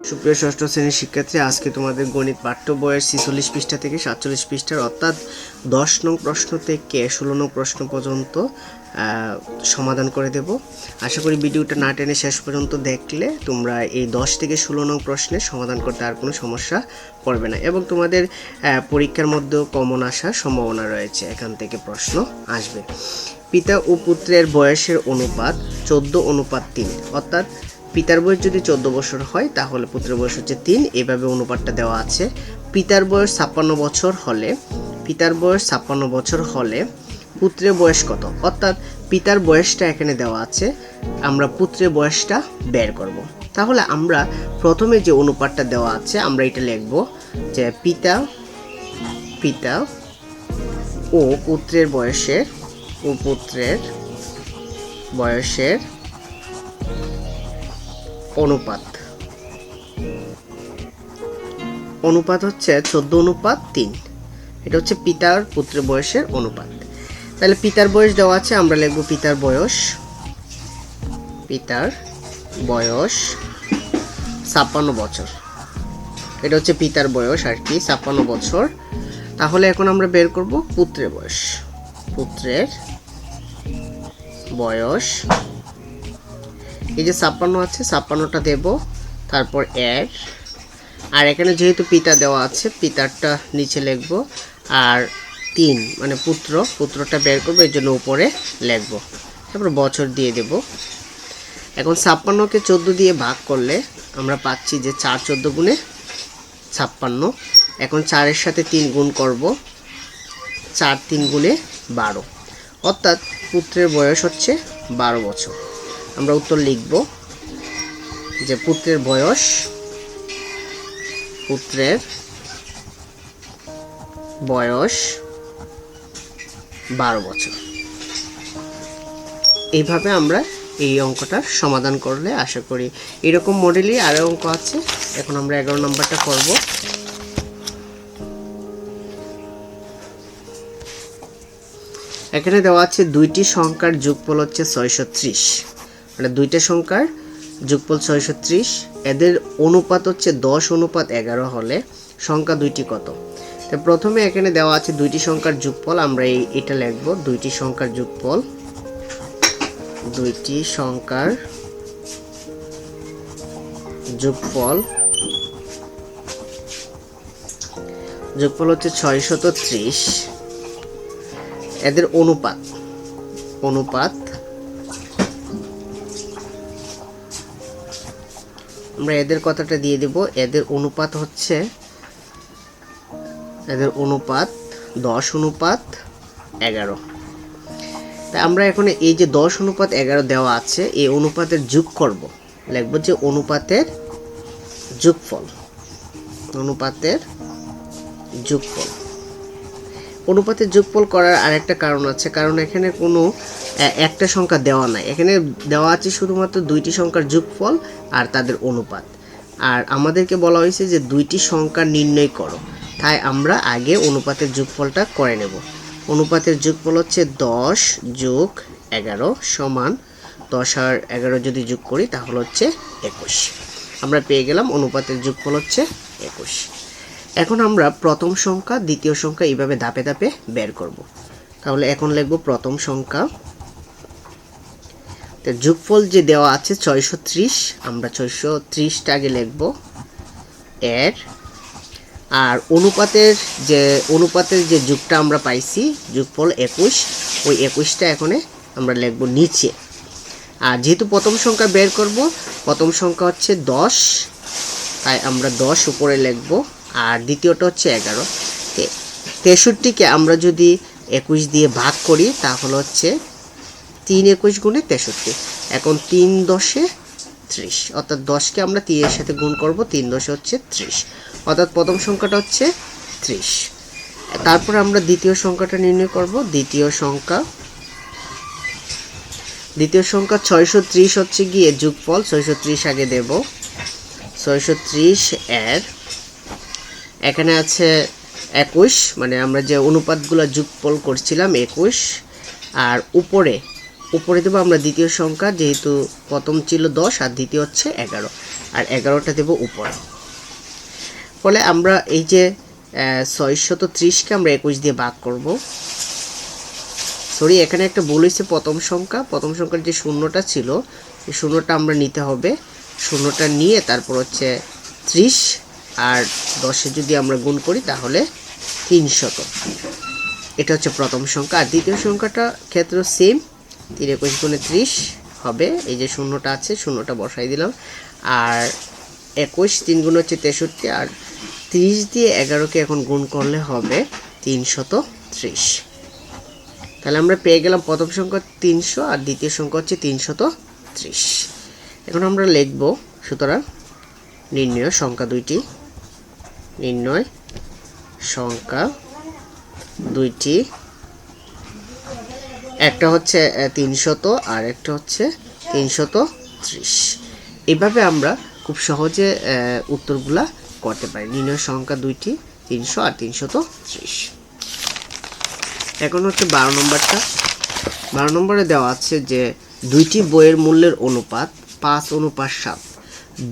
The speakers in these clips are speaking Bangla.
সুপ্রিয় ষষ্ঠ শ্রেণির শিক্ষার্থী, আজকে তোমাদের গণিত পাঠ্য বইয়ের ছিচল্লিশ পৃষ্ঠা থেকে সাতচল্লিশ পৃষ্ঠার অর্থাৎ দশ নং প্রশ্ন থেকে ষোলো নং প্রশ্ন পর্যন্ত সমাধান করে দেব। আশা করি ভিডিওটা না টেনে শেষ পর্যন্ত দেখলে তোমরা এই দশ থেকে ষোলো নং প্রশ্নের সমাধান করতে আর কোনো সমস্যা পড়বে না। এবং তোমাদের পরীক্ষার মধ্যেও কমন আসার সম্ভাবনা রয়েছে। এখান থেকে প্রশ্ন আসবে। পিতা ও পুত্রের বয়সের অনুপাত চোদ্দ অনুপাত তিন, অর্থাৎ পিতার বয়স যদি চোদ্দ বছর হয়, তাহলে পুত্রের বয়স হচ্ছে তিন। এভাবে অনুপাতটা দেওয়া আছে। পিতার বয়স ছাপ্পান্ন বছর হলে, পিতার বয়স ছাপ্পান্ন বছর হলে পুত্রের বয়স কত? অর্থাৎ পিতার বয়সটা এখানে দেওয়া আছে। আমরা পুত্রের বয়সটা বের করব। তাহলে আমরা প্রথমে যে অনুপাতটা দেওয়া আছে, আমরা এটা লিখব যে পিতা পিতা ও পুত্রের বয়সের, ও পুত্রের বয়সের অনুপাত। অনুপাত হচ্ছে চোদ্দ অনুপাত তিন। এটা হচ্ছে পিতার পুত্রের বয়সের অনুপাত। তাহলে পিতার বয়স দেওয়া আছে, আমরা লিখব পিতার বয়স। পিতার বয়স ছাপ্পান্ন বছর। এটা হচ্ছে পিতার বয়স আর কি, ছাপ্পান্ন বছর। তাহলে এখন আমরা বের করব পুত্রের বয়স। পুত্রের বয়স এই যে ছাপ্পান্ন আছে, ছাপ্পান্নটা দেব, তারপর এর আর এখানে যেহেতু পিতা দেওয়া আছে, পিতারটা নিচে লিখব। আর তিন মানে পুত্র, পুত্রটা বের করব এর জন্য উপরে লিখব। তারপর বছর দিয়ে দেব। এখন ছাপ্পান্নকে চোদ্দ দিয়ে ভাগ করলে আমরা পাচ্ছি যে চার চোদ্দ গুণে ছাপ্পান্ন। এখন চারের সাথে তিন গুণ করব, চার তিন গুণে বারো। অর্থাৎ পুত্রের বয়স হচ্ছে বারো বছর। আমরা উত্তর লিখব যে পুত্রের বয়স পুত্রের বয়স বারো বছর। এইভাবে আমরা এই অঙ্কটার সমাধান করলে আশা করি এরকম মডেলই আরও অঙ্ক আছে। এখন আমরা এগারো নম্বরটা করব। এখানে দেওয়া আছে দুইটি সংখ্যার যোগফল হচ্ছে ছয়শো ত্রিশ। মানে দুইটা সংখ্যার যোগফল ছয়শো ত্রিশ। এদের অনুপাত হচ্ছে দশ অনুপাত এগারো হলে সংখ্যা দুইটি কত? তো প্রথমে এখানে দেওয়া আছে দুইটি সংখ্যার যোগফল, আমরা এই, এটা লিখব, দুইটি সংখ্যার যোগফল, দুইটি সংখ্যার যোগফল যোগফল হচ্ছে ছয়শত ত্রিশ। এদের অনুপাত অনুপাত আমরা এদের কথাটা দিয়ে দেব। এদের অনুপাত হচ্ছে, এদের অনুপাত দশ অনুপাত এগারো। তাই আমরা এখন এই যে দশ অনুপাত এগারো দেওয়া আছে, এই অনুপাতের যোগ করব। লিখব যে অনুপাতের যোগফল। অনুপাতের যোগফল। অনুপাতের যোগফল করার আরেকটা কারণ আছে। কারণ এখানে কোনো একটা সংখ্যা দেওয়া নাই। এখানে দেওয়া আছে শুধুমাত্র দুইটি সংখ্যার যোগফল আর তাদের অনুপাত। আর আমাদেরকে বলা হয়েছে যে দুইটি সংখ্যা নির্ণয় করো। তাই আমরা আগে অনুপাতের যোগফলটা করে নেব। অনুপাতের যোগফল হচ্ছে দশ যোগ এগারো সমান দশ আর এগারো যদি যোগ করি তাহলে হচ্ছে একুশ। আমরা পেয়ে গেলাম অনুপাতের যোগফল হচ্ছে একুশ। এখন আমরা প্রথম সংখ্যা, দ্বিতীয় সংখ্যা এইভাবে ধাপে ধাপে বের করব। তাহলে এখন লিখব প্রথম সংখ্যা তো যোগফল যে দেওয়া আছে ছয়শো ত্রিশ, আমরা ছয়শো ত্রিশটা আগে লিখব এর। আর অনুপাতের যে অনুপাতের যে যুগটা আমরা পাইছি, যোগফল একুশ, ওই একুশটা এখানে আমরা লিখব নিচে। আর যেহেতু প্রথম সংখ্যা বের করব, প্রথম সংখ্যা হচ্ছে দশ, তাই আমরা দশ উপরে লিখব। আর দ্বিতীয়টা হচ্ছে এগারো। তেষট্টিকে আমরা যদি একুশ দিয়ে ভাগ করি, তাহলে হচ্ছে তিন একুশ গুণে তেষট্টি। এখন তিন দশে ত্রিশ। অর্থাৎ দশকে আমরা তিনের সাথে গুণ করব, তিন দশে হচ্ছে ত্রিশ। অর্থাৎ প্রথম সংখ্যাটা হচ্ছে ত্রিশ। তারপর আমরা দ্বিতীয় সংখ্যাটা নির্ণয় করব। দ্বিতীয় সংখ্যা দ্বিতীয় সংখ্যা ছয়শো ত্রিশ হচ্ছে গিয়ে যোগফল। ছয়শো ত্রিশ আগে দেব। ছয়শো ত্রিশ এর, এখানে আছে একুশ মানে আমরা যে অনুপাতগুলো যোগফল করছিলাম একুশ, আর উপরে উপরে দেবো আমরা দ্বিতীয় সংখ্যা, যেহেতু প্রথম ছিল দশ আর দ্বিতীয় হচ্ছে এগারো। আর এগারোটা দেব উপরে। ফলে আমরা এই যে ছয়শত ত্রিশকে আমরা একুশ দিয়ে ভাগ করব। সরি এখানে একটা ভুল হয়েছে প্রথম সংখ্যা। প্রথম সংখ্যার যে শূন্যটা ছিল, এই শূন্যটা আমরা নিতে হবে। শূন্যটা নিয়ে তারপর হচ্ছে ত্রিশ, আর দশে যদি আমরা গুণ করি তাহলে তিনশত। এটা হচ্ছে প্রথম সংখ্যা। আর দ্বিতীয় সংখ্যাটা ক্ষেত্র সেম তিন একুশ গুণে ত্রিশ হবে। এই যে শূন্যটা আছে, শূন্যটা বসাই দিলাম। আর একুশ তিন গুণ হচ্ছে তেষট্টি, আর ত্রিশ দিয়ে এগারোকে এখন গুণ করলে হবে তিনশত ত্রিশ। তাহলে আমরা পেয়ে গেলাম প্রথম সংখ্যা তিনশো, আর দ্বিতীয় সংখ্যা হচ্ছে তিনশত ত্রিশ। এখন আমরা লিখব, সুতরাং নির্ণয় সংখ্যা দুইটি। নির্ণয় সংখ্যা দুইটি একটা হচ্ছে তিনশত, আর একটা হচ্ছে তিনশত ত্রিশ। এভাবে আমরা খুব সহজে উত্তরগুলা করতে পারি। নির্ণয় সংখ্যা দুইটি, তিনশো আর তিনশত ত্রিশ। এখন হচ্ছে বারো নম্বরটা। বারো নম্বরে দেওয়া আছে যে, দুইটি বইয়ের মূল্যের অনুপাত পাঁচ অনুপাত সাত।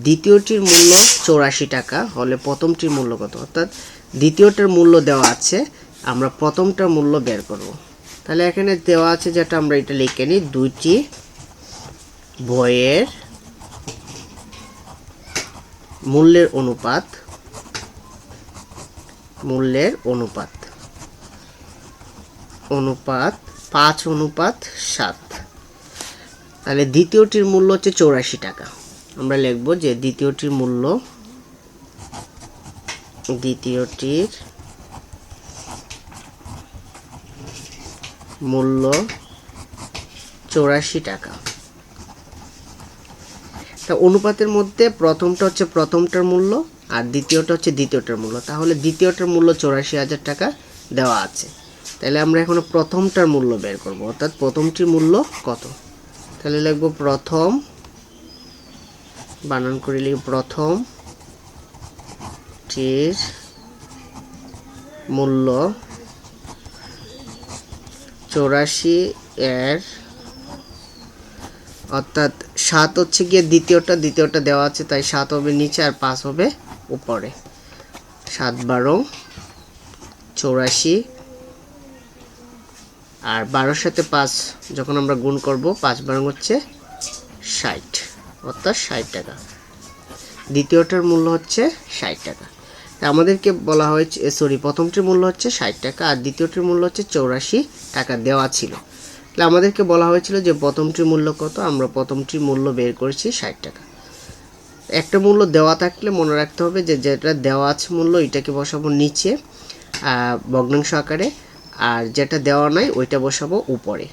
দ্বিতীয়টির মূল্য চৌরাশি টাকা, হলে প্রথমটির মূল্য কত? অর্থাৎ দ্বিতীয়টার মূল্য দেওয়া আছে, আমরা প্রথমটার মূল্য বের করব। তাহলে এখানে দেওয়া আছে যেটা আমরা এটা লিখে নিই, দুইটি বইয়ের মূল্যের অনুপাত মূল্যের অনুপাত। অনুপাত পাঁচ, অনুপাত সাত। তাহলে দ্বিতীয়টির মূল্য হচ্ছে চৌরাশি টাকা। আমরা লিখব যে দ্বিতীয়টির মূল্য, দ্বিতীয়টির মূল্য চৌরাশি টাকা। তা অনুপাতের মধ্যে প্রথমটা হচ্ছে প্রথমটার মূল্য আর দ্বিতীয়টা হচ্ছে দ্বিতীয়টার মূল্য। তাহলে দ্বিতীয়টার মূল্য চৌরাশি হাজার টাকা দেওয়া আছে। তাহলে আমরা এখন প্রথমটার মূল্য বের করব, অর্থাৎ প্রথমটির মূল্য কত? তাহলে লিখব প্রথম, বানান করে লিখব প্রথম টির মূল্য চৌরাশি এর, অর্থাৎ সাত হচ্ছে গিয়ে দ্বিতীয়টা দ্বিতীয়টা দেওয়া আছে, তাই সাত হবে নিচে আর পাঁচ হবে উপরে। সাত বারো, চৌরাশি আর বারোর সাথে পাঁচ যখন আমরা গুণ করব, পাঁচ বারো হচ্ছে ষাট, অর্থাৎ ষাট টাকা। দ্বিতীয়টার মূল্য হচ্ছে ষাট টাকা। তা আমাদেরকে বলা হয়েছে সরি প্রথমটির মূল্য হচ্ছে ষাট টাকা আর দ্বিতীয়টির মূল্য হচ্ছে চৌরাশি টাকা দেওয়া ছিল। তাহলে আমাদেরকে বলা হয়েছিল যে প্রথমটির মূল্য কত? আমরা প্রথমটির মূল্য বের করেছি ষাট টাকা। একটা মূল্য দেওয়া থাকলে মনে রাখতে হবে যে যেটা দেওয়া আছে মূল্য এটাকে বসাবো নিচে ভগ্নাংশ আকারে, আর যেটা দেওয়া নাই, ওইটা বসাবো উপরে।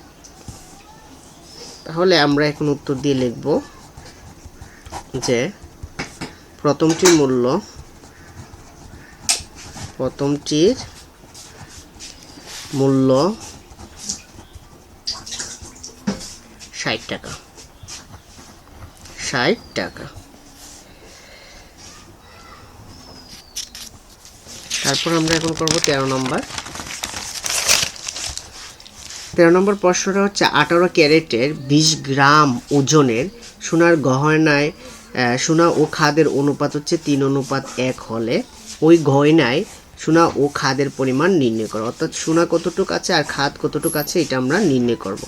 তাহলে আমরা এখন উত্তর দিয়ে লিখব যে প্রথমটির মূল্য প্রথমটির মূল্য ষাট টাকা। ষাট টাকা। তারপর আমরা এখন করব তেরো নম্বর। তেরো নম্বর প্রশ্নটা হচ্ছে আঠারো ক্যারেটের বিশ গ্রাম ওজনের সোনার গহনায় সোনা ও খাদের অনুপাত হচ্ছে তিন অনুপাত এক হলে ওই গয়নায় সোনা ও খাদের পরিমাণ নির্ণয় করো। অর্থাৎ সোনা কতটুকু আছে আর খাদ কতটুকু আছে, এটা আমরা নির্ণয় করব।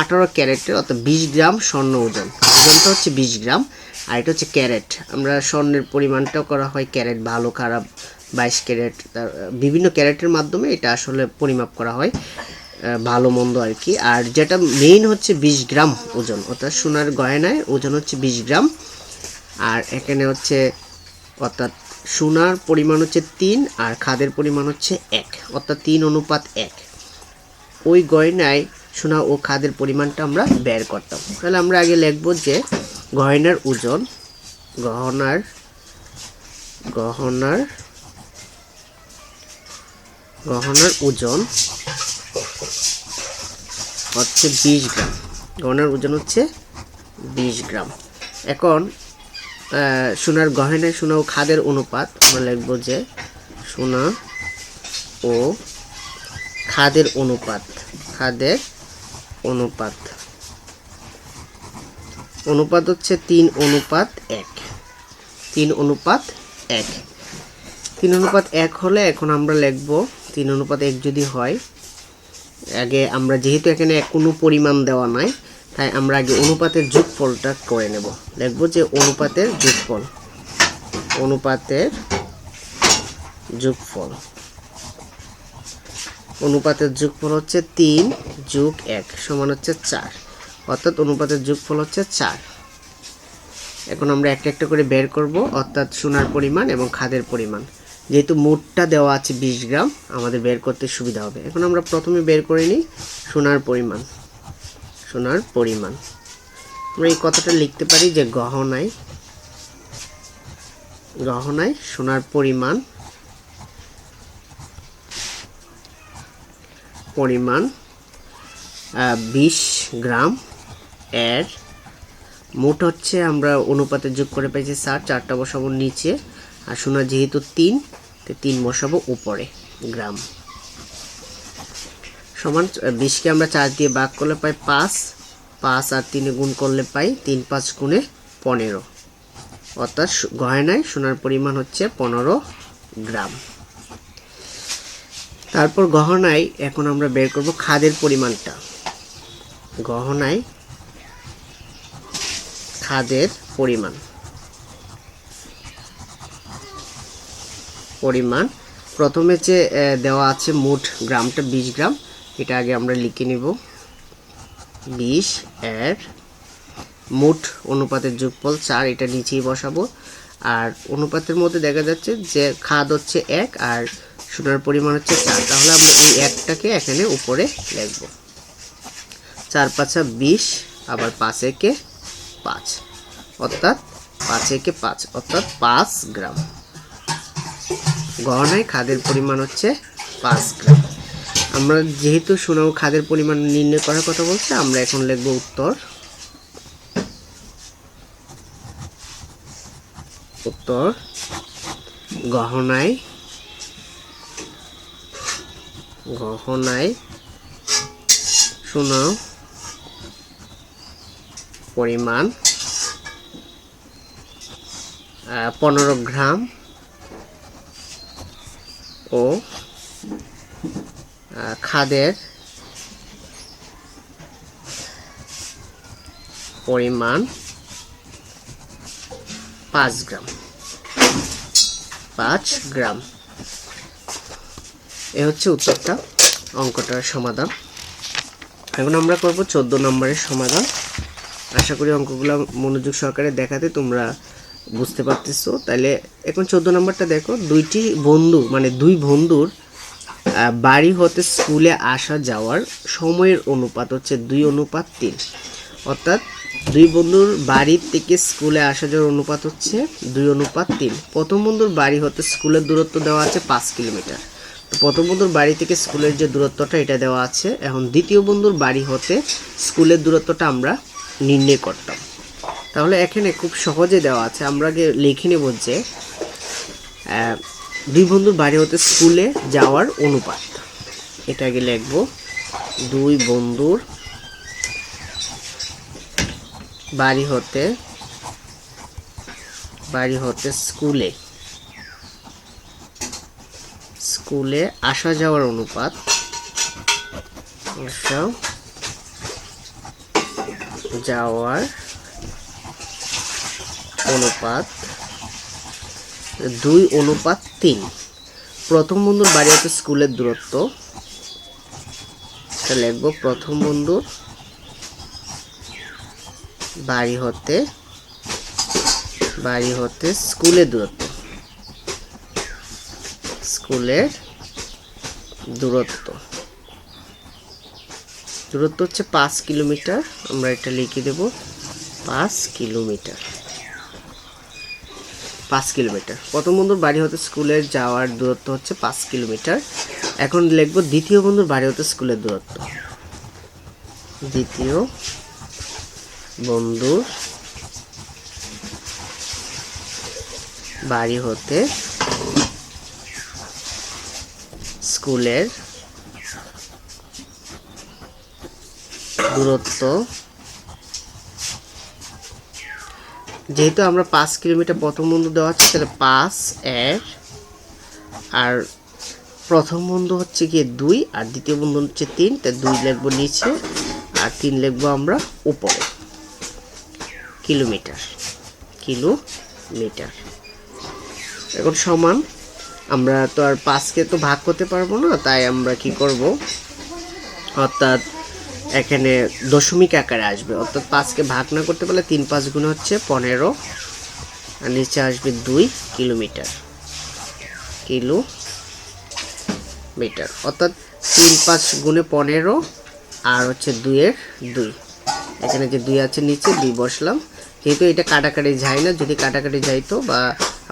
আঠারো ক্যারেটের অর্থাৎ বিশ গ্রাম স্বর্ণ ওজন। ওজনটা হচ্ছে বিশ গ্রাম, আর এটা হচ্ছে ক্যারেট। আমরা স্বর্ণের পরিমাণটাও করা হয় ক্যারেট, ভালো, খারাপ, বাইশ ক্যারেট, তার, বিভিন্ন ক্যারেটের মাধ্যমে এটা আসলে পরিমাপ করা হয় ভালো, মন্দ আর কি। আর যেটা মেইন হচ্ছে বিশ গ্রাম ওজন, অর্থাৎ সোনার গয়নায় ওজন হচ্ছে বিশ গ্রাম, আর এখানে হচ্ছে, অর্থাৎ সোনার পরিমাণ হচ্ছে তিন আর খাদের পরিমাণ হচ্ছে এক, অর্থাৎ তিন অনুপাত এক। ওই গয়নায় সোনা ও খাদের পরিমাণটা আমরা বের করতাম। তাহলে আমরা আগে লিখব যে গয়নার ওজন, গহনার গহনার গহনার ওজন হচ্ছে বিশ গ্রাম। গহনার ওজন হচ্ছে বিশ গ্রাম। এখন সোনার গহনায় সোনা ও খাদের অনুপাত আমরা লিখব যে সোনা ও খাদের অনুপাত খাদের অনুপাত। অনুপাত হচ্ছে তিন অনুপাত এক। তিন অনুপাত এক। তিন অনুপাত এক হলে এখন আমরা লিখব, তিন অনুপাত এক যদি হয়, আগে আমরা যেহেতু এখানে কোনো পরিমাণ দেওয়া নাই তাই আমরা আগে অনুপাতের যোগফলটা করে নেব। লিখব যে অনুপাতের যোগফল। অনুপাতের যোগফল। অনুপাতের যোগফল হচ্ছে তিন যোগ এক সমান হচ্ছে চার। অর্থাৎ অনুপাতের যোগফল হচ্ছে চার। এখন আমরা একটা একটা করে বের করব, অর্থাৎ সোনার পরিমাণ এবং খাদের পরিমাণ। যেহেতু মোটটা দেওয়া আছে বিশ গ্রাম, আমাদের বের করতে সুবিধা হবে। এখন আমরা প্রথমে বের করে নিই সোনার পরিমাণ। সোনার পরিমাণ। আমরা এই কথাটা লিখতে পারি যে গহনায় গহনায় সোনার পরিমাণ পরিমাণ বিশ গ্রাম এর মোট হচ্ছে আমরা অনুপাতে যোগ করে পেয়েছি চার চারটা বসাবো নিচে, আর সোনা যেহেতু তিন তিন বসাবো উপরে গ্রাম। সমান বিশকে আমরা চার দিয়ে ভাগ করলে পাই পাঁচ। পাঁচ আর তিনে গুণ করলে পাই তিন পাঁচ গুণে পনেরো। অর্থাৎ গয়নায় সোনার পরিমাণ হচ্ছে পনেরো গ্রাম। তারপর গহনায় এখন আমরা বের করব খাদের পরিমাণটা। গহনায় খাদের পরিমাণ। পরিমাণ প্রথমে যে দেওয়া আছে মোট গ্রামটা, বিশ গ্রাম। এটা আগে আমরা লিখে নিব। বিশ এর মোট অনুপাতের যোগফল চার, এটা নিচেই বসাবো। আর অনুপাতের মধ্যে দেখা যাচ্ছে যে খাদ হচ্ছে এক আর সোনার পরিমাণ হচ্ছে চার। তাহলে আমরা এই একটাকে এখানে উপরে লিখব। চার পাঁচা বিশ, আবার পাঁচ একে পাঁচ। অর্থাৎ পাঁচ একে পাঁচ, অর্থাৎ পাঁচ গ্রাম। গহনায় খাদের পরিমাণ হচ্ছে পাঁচ গ্রাম। আমরা যেহেতু সোনা ও খাদের পরিমাণ নির্ণয় করার কথা বলছে, আমরা এখন লিখব উত্তর। উত্তর। গহনায়। গহনায় সোনা পরিমাণ পনেরো গ্রাম ও খাদের পরিমাণ পাঁচ গ্রাম। পাঁচ গ্রাম। এ হচ্ছে উত্তরটা, অঙ্কটার সমাধান। এখন আমরা করব চোদ্দ নম্বরের সমাধান। আশা করি অঙ্কগুলো মনোযোগ সহকারে দেখাতে তোমরা বুঝতে পারতেছো। তাহলে এখন চোদ্দ নম্বরটা দেখো, দুইটি বন্ধু মানে দুই বন্ধুর বাড়ি হতে স্কুলে আসা যাওয়ার সময়ের অনুপাত হচ্ছে দুই অনুপাত তিন। অর্থাৎ দুই বন্ধুর বাড়ি থেকে স্কুলে আসা যাওয়ার অনুপাত হচ্ছে দুই অনুপাত তিন। প্রথম বন্ধুর বাড়ি হতে স্কুলের দূরত্ব দেওয়া আছে পাঁচ কিলোমিটার। তো প্রথম বন্ধুর বাড়ি থেকে স্কুলের যে দূরত্বটা এটা দেওয়া আছে। এখন দ্বিতীয় বন্ধুর বাড়ি হতে স্কুলের দূরত্বটা আমরা নির্ণয় করতাম। তাহলে এখানে খুব সহজে দেওয়া আছে। আমরা লিখে নেব যে দুই বন্ধুর বাড়ি হতে স্কুলে যাওয়ার অনুপাত। এটা আগে লিখব, দুই বন্ধুর বাড়ি হতে বাড়ি হতে স্কুলে। স্কুলে আসা যাওয়ার অনুপাত, আসা যাওয়ার অনুপাত দুই অনুপাত তিন। প্রথম বন্ধুর বাড়ি হতে স্কুলের দূরত্ব। লিখব, প্রথম বন্ধুর বাড়ি হতে বাড়ি হতে স্কুলের দূরত্ব। স্কুলের দূরত্ব। দূরত্ব হচ্ছে পাঁচ কিলোমিটার। আমরা এটা লিখে দেব, পাঁচ কিলোমিটার। পাঁচ কিলোমিটার। প্রথম বন্ধুর বাড়ি হতে স্কুলে যাওয়ার দূরত্ব হচ্ছে পাঁচ কিলোমিটার। এখন লিখব দ্বিতীয় বন্ধুর বাড়ি হতে স্কুলের দূরত্ব। দ্বিতীয় বন্ধুর বাড়ি হতে স্কুলের দূরত্ব যেহেতু আমরা পাঁচ কিলোমিটার প্রথম বন্ধু দেওয়া হচ্ছে, তাহলে পাঁচ, এক, আর প্রথম বন্ধু হচ্ছে গিয়ে দুই, আর দ্বিতীয় বন্ধু হচ্ছে তিন তাই দুই লিখব নিচে, আর তিন লিখব আমরা উপরে। Kilometre kilometre. এখন সমান, আমরা তো আর পাঁচকে তো ভাগ করতে পারব না, তাই আমরা কি করব? অর্থাৎ এখানে দশমিক আকারে আসবে। অর্থাৎ পাঁচকে ভাগ না করতে পারলে তিন পাঁচ গুণ হচ্ছে পনেরো। আর নিচে আসবে দুই কিলোমিটার। কিলো মিটার অর্থাৎ তিন পাঁচ গুণে পনেরো আর হচ্ছে দুইয়ের দুই। এখানে যে দুই আছে নিচে দুই বসলাম। যেহেতু এটা কাটাকাটি যায় না, যদি কাটাকাটি যাইতো বা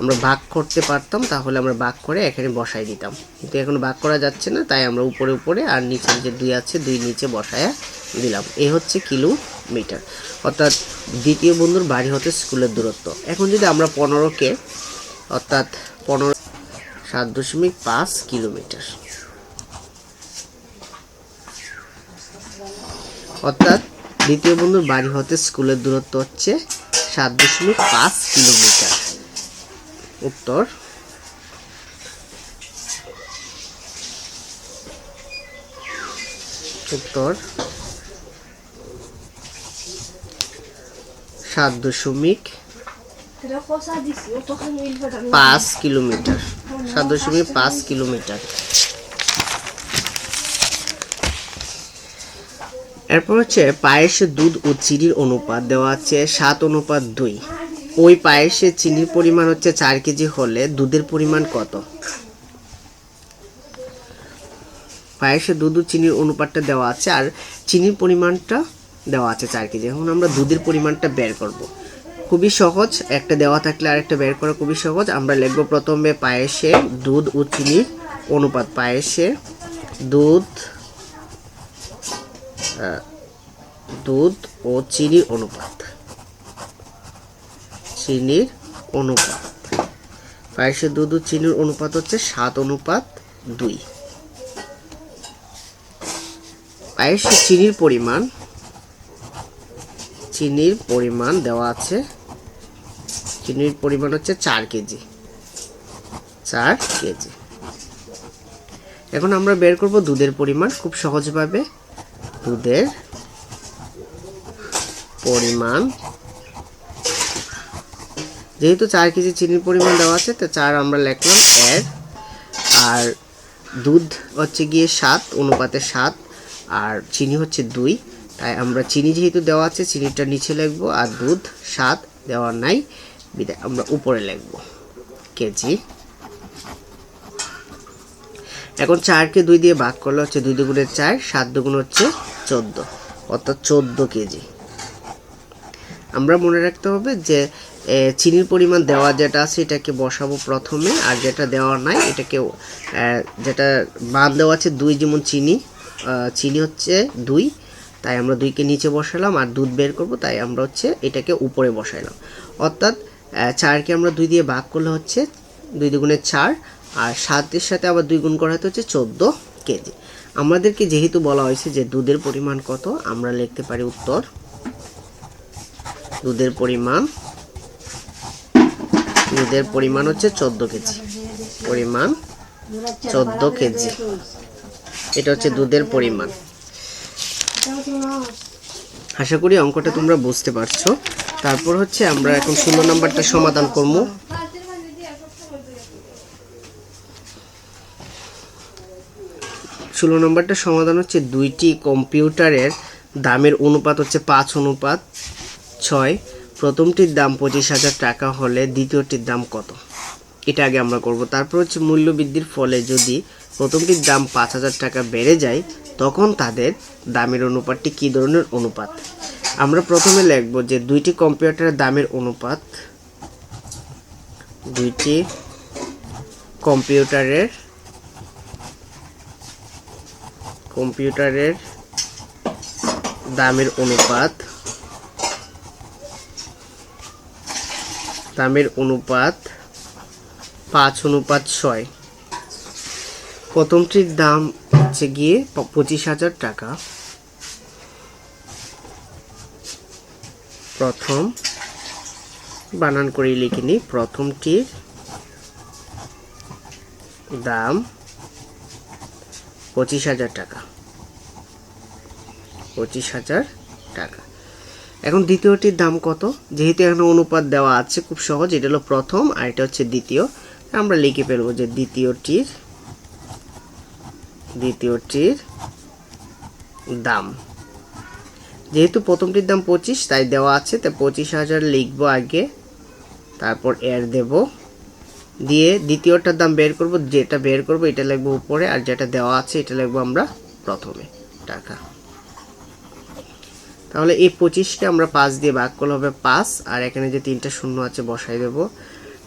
আমরা ভাগ করতে পারতাম, তাহলে আমরা ভাগ করে এখানে বসাই দিতাম। কিন্তু এখন ভাগ করা যাচ্ছে না, তাই আমরা উপরে উপরে আর নিচে যে দুই আছে, দুই নিচে বসায়া দিলাম। এই হচ্ছে কিলোমিটার। অর্থাৎ দ্বিতীয় বন্ধুর বাড়ি হতে স্কুলের দূরত্ব। এখন যদি আমরা পনেরোকে, অর্থাৎ পনেরো সাত দশমিক পাঁচ কিলোমিটার। অর্থাৎ দ্বিতীয় বন্ধুর বাড়ি হতে স্কুলের দূরত্ব হচ্ছে সাত দশমিক পাঁচ কিলোমিটার। উত্তর। উত্তর। সাত দশমিক পাঁচ কিলোমিটার। সাত দশমিক পাঁচ কিলোমিটার। এরপর হচ্ছে পায়েসে দুধ ও চিনির অনুপাত দেওয়া আছে সাত অনুপাত দুই। ওই পায়েসে চিনির পরিমাণ হচ্ছে চার কেজি হলে দুধের পরিমাণ কত? পায়েসে দুধ চিনির অনুপাতটা দেওয়া আছে আর চিনির পরিমাণটা দেওয়া আছে চার কেজি। এখন আমরা দুধের পরিমাণটা বের করব। খুবই সহজ, একটা দেওয়া থাকলে আরেকটা বের করা খুবই সহজ। আমরা লিখব প্রথমে পায়েসে দুধ ও চিনির অনুপাত। পায়েসে দুধ দুধ ও চিনির অনুপাত। চিনির অনুপাত। পায়েসের দুধ ও চিনির অনুপাত হচ্ছে সাত অনুপাত দুই। পায়েসে চিনির পরিমাণ চিনির পরিমাণ দেওয়া আছে, চিনির পরিমাণ হচ্ছে চার কেজি। চার কেজি। এখন আমরা বের করব দুধের পরিমাণ, খুব সহজভাবে দুধের পরিমাণ যেহেতু চার কেজি চিনির পরিমাণ দেওয়া আছে, তো চার আমরা লেখলাম এক। আর দুধ হচ্ছে গিয়ে সাত, অনুপাতে সাত, আর চিনি হচ্ছে দুই। তাই আমরা চিনি যেহেতু দেওয়া আছে, চিনিটা নিচে লিখব, আর দুধ সাত দেওয়া নাই, বিদায়, আমরা উপরে লিখব কেজি। এখন চারকে দুই দিয়ে ভাগ করলে হচ্ছে দুই দুগুণের চার, সাত দুগুণ হচ্ছে চোদ্দ, অর্থাৎ চোদ্দ কেজি। আমরা মনে রাখতে হবে যে চিনির পরিমাণ দেওয়া যেটা আছে, এটাকে বসাবো প্রথমে, আর যেটা দেওয়া নাই, এটাকে যেটা বাদ দেওয়া আছে, দুই যেমন চিনি চিনি হচ্ছে দুই, তাই আমরা দুইকে নিচে বসালাম, আর দুধ বের করব, তাই আমরা হচ্ছে এটাকে উপরে বসাইলাম। অর্থাৎ চারকে আমরা দুই দিয়ে ভাগ করলে হচ্ছে দুই দুগুণে চার, আর সাতের সাথে আবার দুই গুণ করা হচ্ছে চোদ্দ কেজি। আমাদেরকে যেহেতু বলা হয়েছে যে দুধের পরিমাণ কত, আমরা লিখতে পারি উত্তর, দুধের পরিমাণ দুধের পরিমাণ হচ্ছে চোদ্দ কেজি। পরিমাণ চোদ্দ কেজি। এটা হচ্ছে দুধের পরিমাণ। আশা করি অঙ্কটা তোমরা বুঝতে পারছ। তারপর হচ্ছে আমরা এখন ষোলো নাম্বারটা সমাধান করব। ষোলো নম্বরটা সমাধান হচ্ছে দুইটি কম্পিউটারের দামের অনুপাত হচ্ছে পাঁচ অনুপাত ছয়। প্রথমটির দাম পঁচিশ হাজার টাকা হলে দ্বিতীয়টির দাম কত? এটা আগে আমরা করব। তারপর হচ্ছে মূল্য বৃদ্ধির ফলে যদি প্রথমটির দাম পাঁচ হাজার টাকা বেড়ে যায়, তখন তাদের দামের অনুপাতটি কী ধরনের অনুপাত? আমরা প্রথমে লিখব যে দুইটি কম্পিউটারের দামের অনুপাত দুইটি কম্পিউটারের কম্পিউটারের দামের অনুপাত দামের অনুপাত পাঁচ অনুপাত ছয়। প্রথমটির দাম হচ্ছে গিয়ে পঁচিশ হাজার টাকা। প্রথম, বানান করে লিখে নিই। প্রথমটির দাম পঁচিশ হাজার টাকা। পঁচিশ হাজার টাকা। এখন দ্বিতীয়টির দাম কত? যেহেতু এখানে অনুপাত দেওয়া আছে, খুব সহজ, এটা হলো প্রথম আর এটা হচ্ছে দ্বিতীয়। আমরা লিখে ফেলব যে দ্বিতীয়টির দ্বিতীয়টির দাম। যেহেতু প্রথমটির দাম পঁচিশ, তাই দেওয়া আছে, তাই পঁচিশ হাজার লিখব আগে, তারপর এর দেব। দিয়ে দ্বিতীয়টার দাম বের করব, যেটা বের করব এটা লিখব উপরে, আর যেটা দেওয়া আছে এটা লিখব আমরা প্রথমে, টাকা। তাহলে এই পঁচিশকে আমরা পাঁচ দিয়ে ভাগ করলে হবে পাঁচ, আর এখানে যে তিনটা শূন্য আছে বসাই দেব।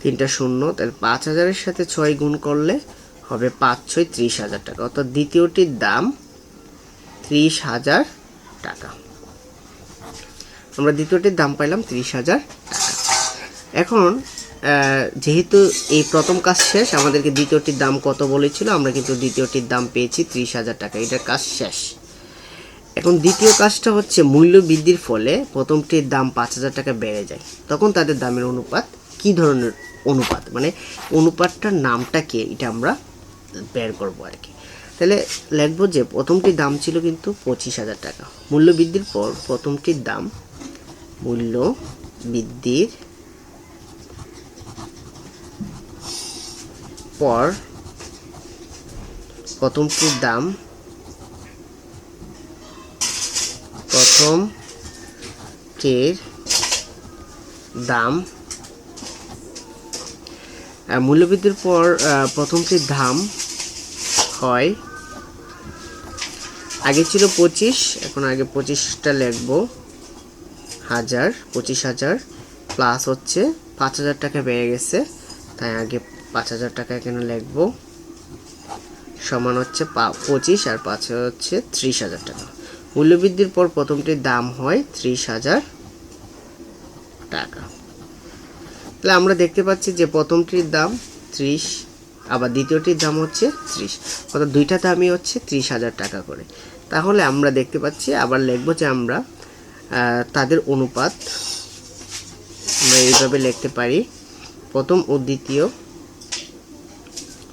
তিনটা শূন্য, তাহলে পাঁচ হাজারের সাথে ছয় গুণ করলে হবে পাঁচ, ছয়, ত্রিশ হাজার টাকা। অর্থাৎ দ্বিতীয়টির দাম ত্রিশ হাজার টাকা। আমরা দ্বিতীয়টির দাম পাইলাম ত্রিশ হাজার টাকা। এখন যেহেতু এই প্রথম কাজ শেষ, আমাদেরকে দ্বিতীয়টির দাম কত বলেছিল, আমরা কিন্তু দ্বিতীয়টির দাম পেয়েছি ত্রিশ হাজার টাকা। এটার কাজ শেষ। এখন দ্বিতীয় কাজটা হচ্ছে মূল্য বৃদ্ধির ফলে প্রথমটির দাম পাঁচ হাজার টাকা বেড়ে যায়। তখন তাদের দামের অনুপাত কি ধরনের অনুপাত? মানে অনুপাতটার নামটা কি? এটা আমরা বের করব আর কি। তাহলে লিখব যে প্রথমটির দাম ছিল কিন্তু পঁচিশ হাজার টাকা। মূল্য বৃদ্ধির পর প্রথমটির দাম মূল্য বৃদ্ধির পর প্রথমটির দাম প্রথমটির দাম আহ, মূল্যবৃদ্ধির পর আহ, প্রথমটির দাম হয় আগে ছিল পঁচিশ এখন আগে পঁচিশটা লিখব হাজার পঁচিশ হাজার প্লাস হচ্ছে পাঁচ হাজার টাকা বেড়ে গেছে তাই আগে পাঁচ হাজার টাকা এখানে লিখব সমান হচ্ছে পা- পঁচিশ আর পাঁচ হচ্ছে ত্রিশ হাজার টাকা। মূল্যবৃদ্ধির পর প্রথমটির দাম হয় ত্রিশ হাজার টাকা। তাহলে আমরা দেখতে পাচ্ছি যে প্রথমটির দাম ত্রিশ, আবার দ্বিতীয়টির দাম হচ্ছে ত্রিশ, অর্থাৎ দুইটা দামই হচ্ছে ত্রিশ হাজার টাকা করে। তাহলে আমরা দেখতে পাচ্ছি, আবার লিখব যে আমরা তাদের অনুপাত আমরা এইভাবে লিখতে পারি। প্রথম ও দ্বিতীয়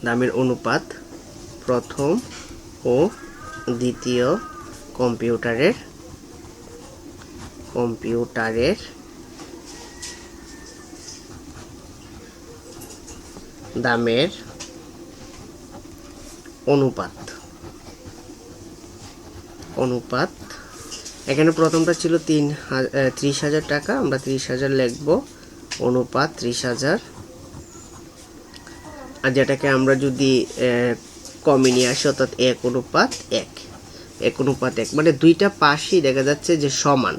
দামের অনুপাত প্রথম ও দ্বিতীয় কম্পিউটারের কম্পিউটারের দামের অনুপাত অনুপাত। এখানে প্রথমটা ছিল তিন ত্রিশ হাজার টাকা, আমরা ত্রিশ হাজার লিখব, অনুপাত ত্রিশ হাজার। আর যেটাকে আমরা যদি কমে নিয়ে আসি, অর্থাৎ এক অনুপাত এক। এক অনুপাত। এক মানে দুইটা পাশই দেখা যাচ্ছে যে সমান।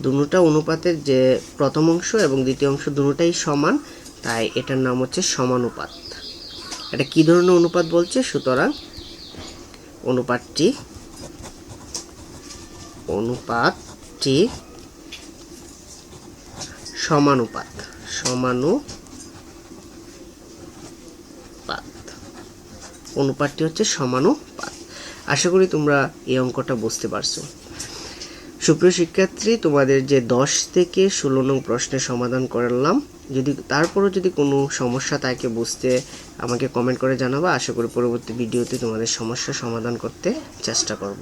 দুটা অনুপাতের যে প্রথম অংশ এবং দ্বিতীয় অংশ দুটোটাই সমান, তাই এটার নাম হচ্ছে সমানুপাত। এটা কি ধরনের অনুপাত বলছে? সুতরাং অনুপাতটি অনুপাতটি সমানুপাত সমানুপাত। অনুপাতটি হচ্ছে সমানুপাত। আশা করি তোমরা এই অঙ্কটা বুঝতে পারছ। সুপ্রিয় শিক্ষার্থী, তোমাদের যে দশ থেকে ষোলো নং প্রশ্নের সমাধান করলাম, যদি তারপরও যদি কোনো সমস্যা থাকে বুঝতে আমাকে কমেন্ট করে জানাবা। আশা করি পরবর্তী ভিডিওতে তোমাদের সমস্যা সমাধান করতে চেষ্টা করব।